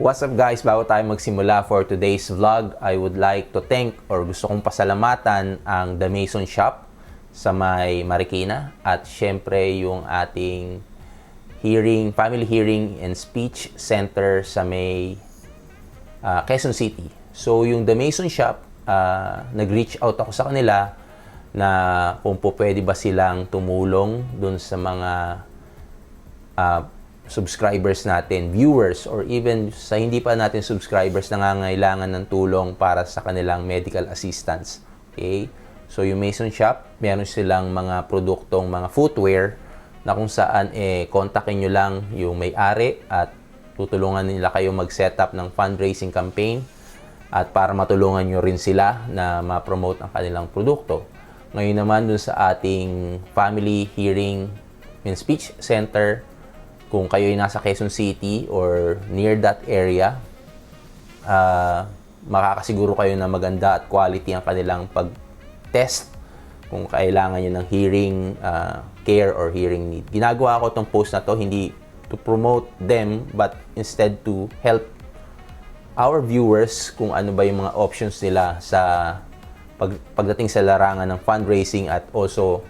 What's up guys? Bago tayo magsimula for today's vlog, I would like to thank or gusto kong pasalamatan ang The Mason Shop sa may Marikina at syempre yung ating hearing, family hearing and speech center sa may ah, Quezon City. So yung The Mason Shop, ah, nag-reach out ako sa kanila na kung po pwede ba silang tumulong dun sa mga ah, subscribers natin, viewers, or even sa hindi pa natin subscribers nangangailangan ng tulong para sa kanilang medical assistance. Okay? So, yung Mason Shop, meron silang mga produktong mga footwear na kung saan eh, kontakin nyo lang yung may-ari at tutulungan nila kayo mag-set up ng fundraising campaign at para matulungan nyo rin sila na ma-promote ang kanilang produkto. Ngayon naman dun sa ating Family Hearing and Speech Center, kung kayo ay nasa Quezon City or near that area, ah, makakasiguro kayo na maganda at quality ang kanilang pag-test kung kailangan nyo ng hearing ah, care or hearing need. Ginagawa ko itong post na to hindi to promote them but instead to help our viewers kung ano ba yung mga options nila sa pag, pagdating sa larangan ng fundraising at also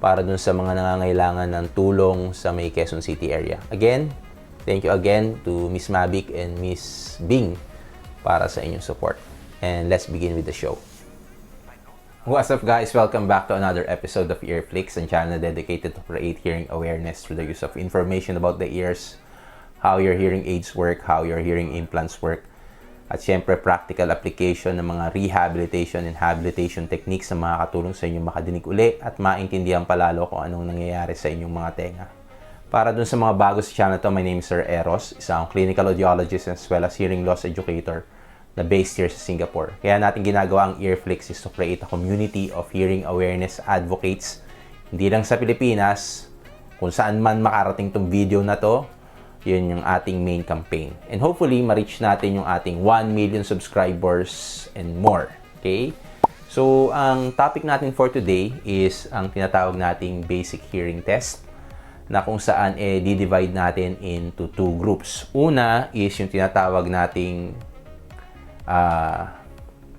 para dun sa mga nangangailangan ng tulong sa may Quezon City area. Again, thank you again to Miss Mavic and Miss Bing para sa inyong support. And let's begin with the show. What's up guys? Welcome back to another episode of Earflix, a channel dedicated to create hearing awareness through the use of information about the ears, how your hearing aids work, how your hearing implants work, at syempre practical application ng mga rehabilitation and habilitation techniques na makakatulong sa inyo makadinig uli at maintindihan palalo kung anong nangyayari sa inyong mga tenga. Para dun sa mga bago sa channel to, my name is Sir Eros, isang clinical audiologist as well as hearing loss educator na based here sa Singapore. Kaya natin ginagawa ang Earflix is to create a community of hearing awareness advocates hindi lang sa Pilipinas, kung saan man makarating tong video na to, yun yung ating main campaign. And hopefully, ma-reach natin yung ating 1 million subscribers and more. Okay? So, ang topic natin for today is ang tinatawag nating basic hearing test na kung saan eh di-divide natin into two groups. Una is yung tinatawag nating ah,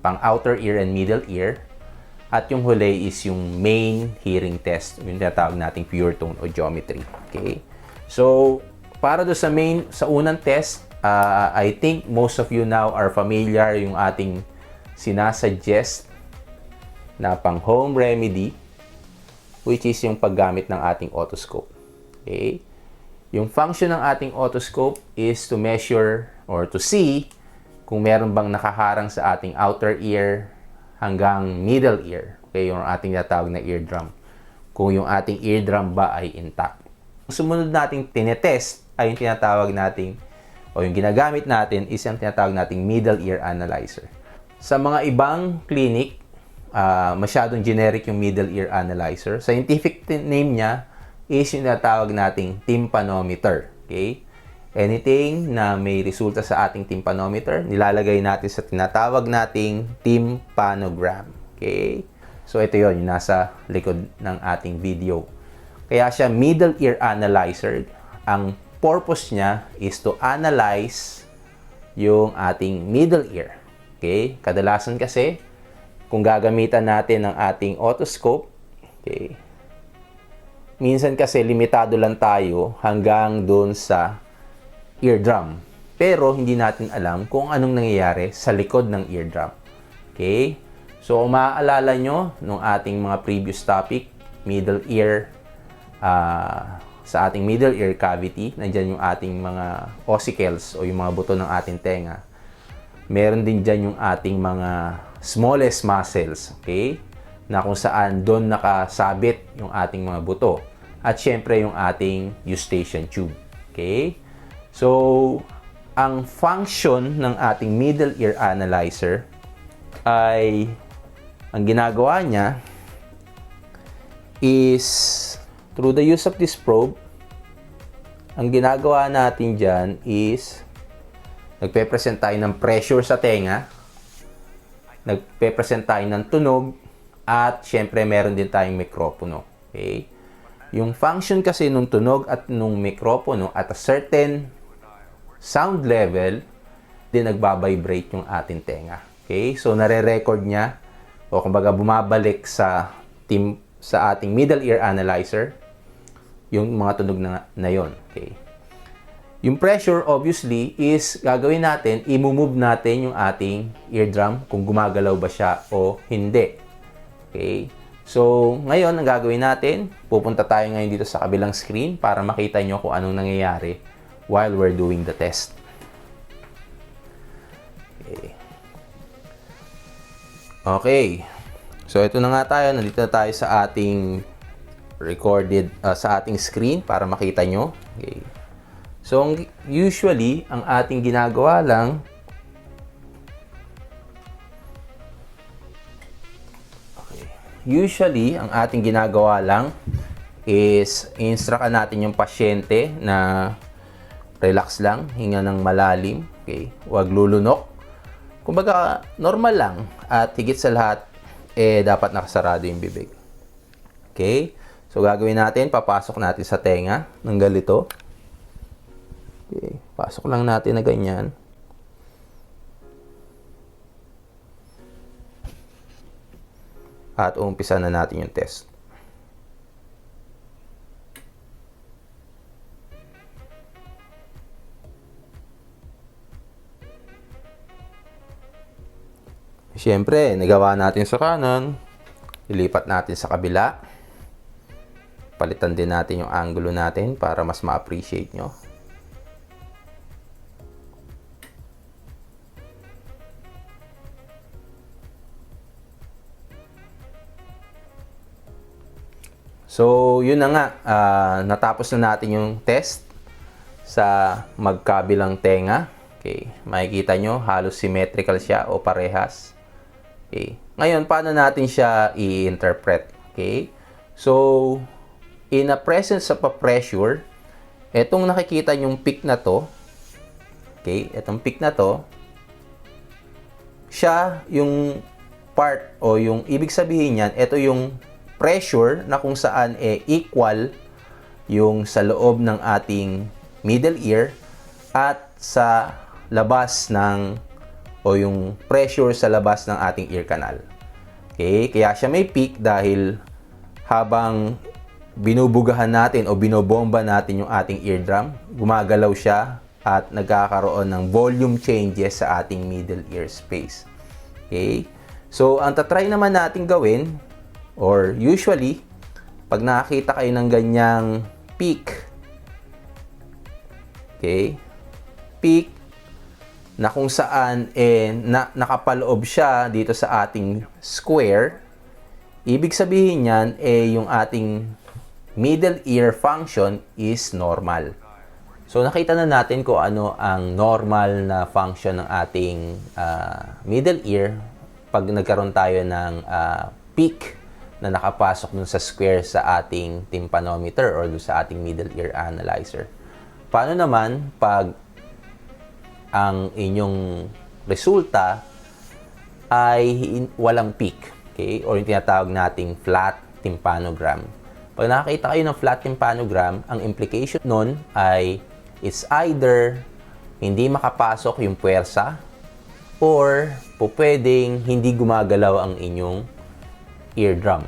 pang outer ear and middle ear. At yung huli is yung main hearing test, yung tinatawag nating pure tone audiometry. Okay? So, para do sa main, sa unang test, ah, I think most of you now are familiar yung ating sinasuggest na pang home remedy which is yung paggamit ng ating otoscope. Okay? Yung function ng ating otoscope is to measure or to see kung meron bang nakaharang sa ating outer ear hanggang middle ear. Okay, yung ating natawag na eardrum. Kung yung ating eardrum ba ay intact. Sumunod nating tinetest ay yung tinatawag nating o yung ginagamit natin is yung tinatawag nating middle ear analyzer. Sa mga ibang clinic, ah, masyadong generic yung middle ear analyzer. Scientific name niya is yung tinatawag nating tympanometer. Okay? Anything na may resulta sa ating tympanometer, nilalagay natin sa tinatawag nating tympanogram. Okay? So, ito yon yung nasa likod ng ating video. Kaya siya middle ear analyzer. Ang purpose niya is to analyze yung ating middle ear. Okay? Kadalasan kasi, kung gagamitan natin ng ating otoscope, okay, minsan kasi limitado lang tayo hanggang doon sa eardrum. Pero hindi natin alam kung anong nangyayari sa likod ng eardrum. Okay? So, maaalala nyo nung ating mga previous topic, middle ear, ah, sa ating middle ear cavity, nandyan yung ating mga ossicles o yung mga buto ng ating tenga. Meron din dyan yung ating mga smallest muscles, okay? Na kung saan doon nakasabit yung ating mga buto. At syempre yung ating eustachian tube, okay? So, ang function ng ating middle ear analyzer ay ang ginagawa niya is through the use of this probe, ang ginagawa natin dyan is nagpe-present tayo ng pressure sa tenga, nagpe-present tayo ng tunog, at syempre meron din tayong mikropono. Okay? Yung function kasi nung tunog at nung mikropono at a certain sound level din nagbabibrate yung ating tenga. Okay? So, nare-record niya o kumbaga bumabalik sa team sa ating middle ear analyzer yung mga tunog na, na yon. Okay? Yung pressure, obviously, is gagawin natin, i-move natin yung ating eardrum kung gumagalaw ba siya o hindi. Okay? So, ngayon, ang gagawin natin, pupunta tayo ngayon dito sa kabilang screen para makita nyo kung anong nangyayari while we're doing the test. Okay. Okay. So, ito na nga tayo. Nandito na tayo sa ating recorded, uh, sa ating screen para makita nyo. Okay. So, usually, ang ating ginagawa lang, okay. usually, ang ating ginagawa lang is instruct natin yung pasyente na relax lang, hinga ng malalim, okay? Huwag lulunok. Kumbaga, normal lang. At higit sa lahat, eh, dapat nakasarado yung bibig. Okay? So, gagawin natin, papasok natin sa tenga ng ganito. Okay, pasok lang natin na ganyan. At umpisa na natin yung test. Siyempre, nagawa natin sa kanan. Ilipat natin sa kabila. Palitan din natin yung angulo natin para mas ma-appreciate nyo. So, yun na nga. Ah, natapos na natin yung test sa magkabilang tenga. Okay. Makikita nyo, halos symmetrical siya o parehas. Okay. Ngayon, paano natin siya i-interpret? Okay. So, in a presence of a pressure, etong nakikita yung peak na to, okay, etong peak na to, siya yung part o yung ibig sabihin niyan, ito yung pressure na kung saan eh equal yung sa loob ng ating middle ear at sa labas ng o yung pressure sa labas ng ating ear canal. Okay? Kaya siya may peak dahil habang binubugahan natin o binobomba natin yung ating eardrum, gumagalaw siya at nagkakaroon ng volume changes sa ating middle ear space. Okay? So, ang tatry naman natin gawin, or usually, pag nakakita kayo ng ganyang peak, okay, peak na kung saan eh, na, nakapaloob siya dito sa ating square, ibig sabihin niyan eh yung ating middle ear function is normal. So nakita na natin kung ano ang normal na function ng ating ah, middle ear pag nagkaroon tayo ng ah, peak na nakapasok dun sa square sa ating tympanometer or dun sa ating middle ear analyzer. Paano naman pag ang inyong resulta ay walang peak, okay? Or yung tinatawag nating flat tympanogram. Pag nakakita kayo ng flat tympanogram, ang implication nun ay it's either hindi makapasok yung puwersa or po pwedeng hindi gumagalaw ang inyong eardrum.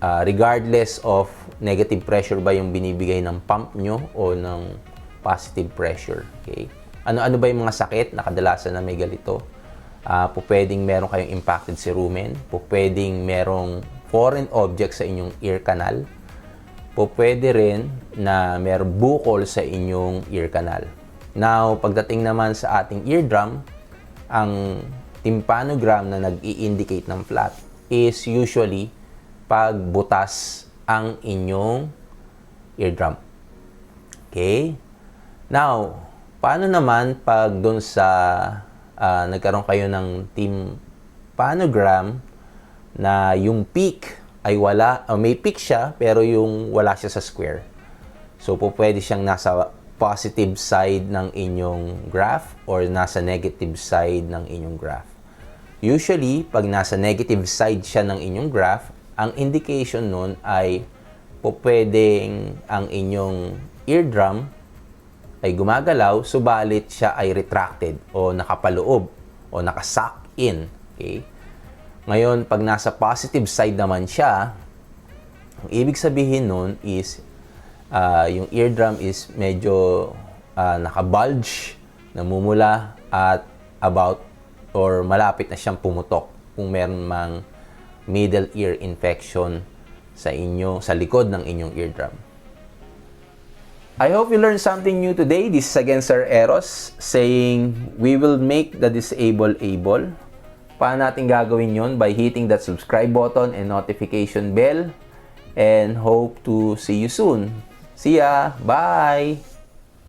Ah, regardless of negative pressure ba yung binibigay ng pump nyo o ng positive pressure. Okay? Ano-ano ba yung mga sakit na kadalasan na may galito? Ah, po pwedeng meron kayong impacted cerumen, po pwedeng merong foreign object sa inyong ear canal, po pwede rin na merong bukol sa inyong ear canal. Now, pagdating naman sa ating eardrum, ang tympanogram na nag-i-indicate ng flat is usually pag butas ang inyong eardrum. Okay? Now, paano naman pag doon sa ah, nagkaroon kayo ng tympanogram na yung peak ay wala, o may peak siya pero yung wala siya sa square. So, po pwede siyang nasa positive side ng inyong graph or nasa negative side ng inyong graph. Usually, pag nasa negative side siya ng inyong graph, ang indication nun ay po pwedeng ang inyong eardrum ay gumagalaw, subalit siya ay retracted o nakapaloob o nakasak in. Okay? Ngayon, pag nasa positive side naman siya, ang ibig sabihin nun is ah, yung eardrum is medyo ah, nakabulge, namumula at about or malapit na siyang pumutok kung meron mang middle ear infection sa inyo sa likod ng inyong eardrum. I hope you learned something new today. This is again Sir Eros saying we will make the disabled able. Paano natin gagawin yon By hitting that subscribe button and notification bell. And hope to see you soon. See ya! Bye!